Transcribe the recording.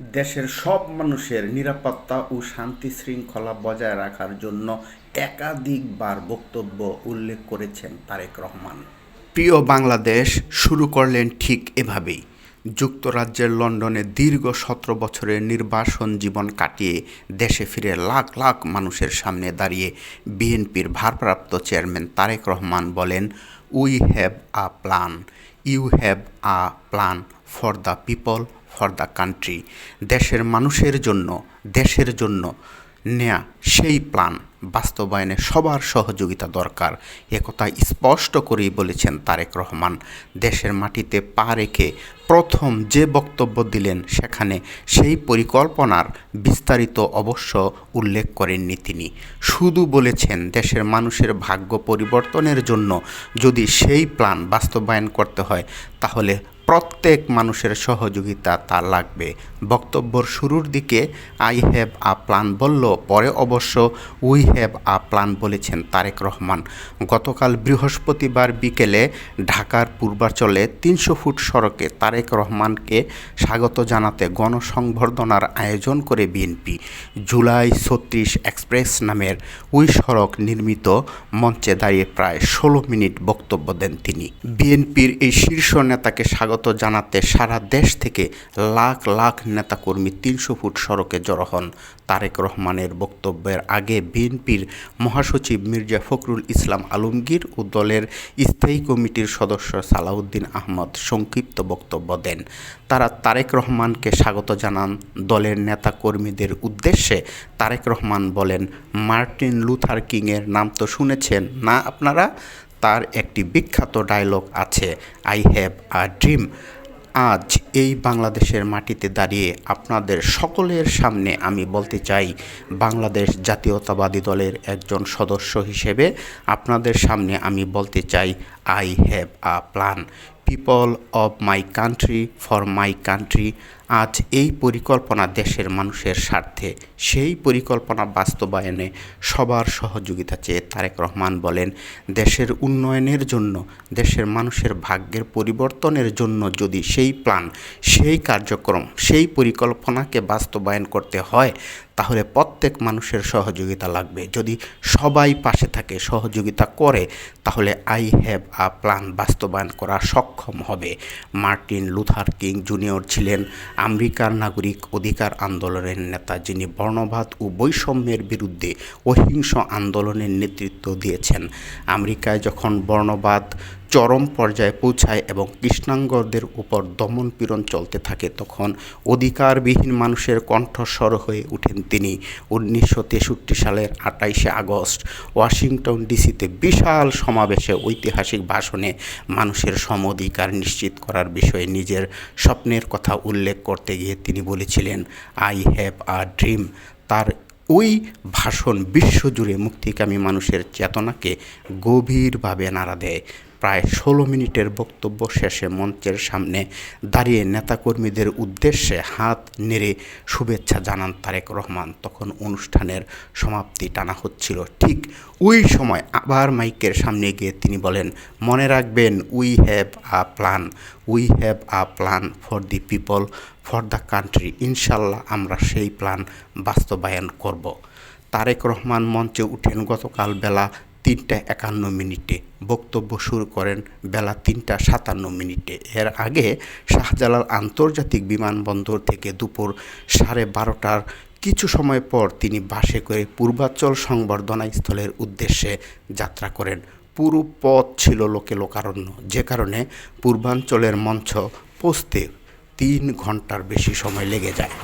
দেশের সব মানুষের নিরাপত্তা ও শান্তি শৃঙ্খলা বজায় রাখার জন্য একাধিকবার বক্তব্য উল্লেখ করেছেন তারেক রহমান। প্রিয় বাংলাদেশ, শুরু করলেন ঠিক এভাবেই। যুক্তরাজ্যের লন্ডনে দীর্ঘ সতেরো বছরের নির্বাসন জীবন কাটিয়ে দেশে ফিরে লাখ লাখ মানুষের সামনে দাঁড়িয়ে বিএনপির ভারপ্রাপ্ত চেয়ারম্যান তারেক রহমান বলেন we have a plan you have a plan for the people for the country. দেশের মানুষের জন্য, দেশের জন্য নেয়া সেই প্ল্যান বাস্তবায়নে সবার সহযোগিতা দরকার। একথা স্পষ্ট করেই বলেছেন তারেক রহমান। দেশের মাটিতে পা রেখে প্রথম যে বক্তব্য দিলেন, সেখানে সেই পরিকল্পনার বিস্তারিত অবশ্য উল্লেখ করেননি তিনি। শুধু বলেছেন দেশের মানুষের ভাগ্য পরিবর্তনের জন্য যদি সেই প্ল্যান বাস্তবায়ন করতে হয়, তাহলে প্রত্যেক মানুষের সহযোগিতা তার লাগবে। বক্তব্যর শুরুর দিকে, আই হ্যাভ আ প্ল্যান বলল, পরে অবশ্য, উই হ্যাভ আ প্ল্যান বলেছেন তারেক রহমান। গতকাল বৃহস্পতিবার বিকেলে ঢাকার পূর্বাঞ্চলে তিনশো ফুট সড়কে তারেক রহমানকে স্বাগত জানাতে গণসংবর্ধনার আয়োজন করে বিএনপি। জুলাই ছত্রিশ এক্সপ্রেস নামের ওই সড়ক নির্মিত মঞ্চে দাঁড়িয়ে প্রায় ষোলো মিনিট বক্তব্য দেন তিনি। বিএনপির এই শীর্ষ নেতাকে স্বাগত জানাতে সারা দেশ থেকে লাখ লাখ নেতাকর্মী তিনশো ফুট সড়কে জড়ো হন। তারেক রহমানের বক্তব্যের আগে বিএনপির মহাসচিব মির্জা ফখরুল ইসলাম আলমগীর ও দলের স্থায়ী কমিটির সদস্য সালাউদ্দিন আহমদ সংক্ষিপ্ত বক্তব্য দেন। তারা তারেক রহমানকে স্বাগত জানান। দলের নেতা কর্মীদের উদ্দেশ্যে তারেক রহমান বলেন, মার্টিন লুথার কিংয়ের নাম তো শুনেছেন, না আপনারা? তার একটি বিখ্যাত ডায়লগ আছে আই হ্যাভ আ ড্রিম আজ এই বাংলাদেশের মাটিতে দাঁড়িয়ে আপনাদের সকলের সামনে আমি বলতে চাই, বাংলাদেশ জাতীয়তাবাদী দলের একজন সদস্য হিসেবে আপনাদের সামনে আমি বলতে চাই I have a plan people of my country for my country আজ এই পরিকল্পনা দেশের মানুষের স্বার্থে। সেই পরিকল্পনা বাস্তবায়নে সবার সহযোগিতা চেয়ে তারেক রহমান বলেন, দেশের উন্নয়নের জন্য, দেশের মানুষের ভাগ্যের পরিবর্তনের জন্য যদি সেই প্ল্যান সেই কার্যক্রম, সেই পরিকল্পনাকে বাস্তবায়ন করতে হয়, তাহলে প্রত্যেক মানুষের সহযোগিতা লাগবে। যদি সবাই পাশে থাকে, সহযোগিতা করে, তাহলে আই হ্যাভ আ প্ল্যান বাস্তবায়ন করা সক্ষম হবে। মার্টিন লুথার কিং জুনিয়র ছিলেন আমেরিকার নাগরিক অধিকার আন্দোলনের নেতা যিনি বর্ণবাদ ও বৈষম্যের বিরুদ্ধে অহিংস আন্দোলনের নেতৃত্ব দিয়েছেন। আমেরিকায় যখন বর্ণবাদ চরম পর্যায়ে পৌঁছায় এবং কৃষ্ণাঙ্গদের উপর দমন পীড়ন চলতে থাকে, তখন অধিকারবিহীন মানুষের কণ্ঠস্বর হয়ে উঠেন তিনি। উনিশশো তেষট্টি সালের আটাইশে আগস্ট, ওয়াশিংটন ডিসিতে বিশাল সমাবেশে ঐতিহাসিক ভাষণে মানুষের সম অধিকার নিশ্চিত করার বিষয়ে নিজের স্বপ্নের কথা উল্লেখ করতে গিয়ে তিনি বলেছিলেন আই হ্যাভ আ ড্রিম তার ওই ভাষণ বিশ্বজুড়ে মুক্তিকামী মানুষের চেতনাকে গভীরভাবে নাড়া দেয়। প্রায় ষোলো মিনিটের বক্তব্য শেষে মঞ্চের সামনে দাঁড়িয়ে নেতাকর্মীদের উদ্দেশ্যে হাত নেড়ে শুভেচ্ছা জানান তারেক রহমান। তখন অনুষ্ঠানের সমাপ্তি টানা হচ্ছিল। ঠিক ওই সময় আবার মাইকের সামনে গিয়ে তিনি বলেন, মনে রাখবেন we have a plan we have a plan for the people for the country ইনশাল্লাহ আমরা সেই প্ল্যান বাস্তবায়ন করব। তারেক রহমান মঞ্চে উঠেন। গতকাল বেলা তিনটা একান্ন মিনিটে। বক্তব্য শুরু করেন বেলা তিনটা সাতান্ন মিনিটে। এর আগে শাহজালাল আন্তর্জাতিক বিমানবন্দর থেকে দুপুর সাড়ে বারোটার কিছু সময় পর তিনি বাসে করে পূর্বাঞ্চল সংবর্ধনা স্থলের উদ্দেশ্যে যাত্রা করেন। পুরো পথ ছিল লোকে লোকারণ্য। যে কারণে পূর্বাঞ্চলের মঞ্চ পৌঁছতে তিন ঘণ্টার বেশি সময় লেগে যায়।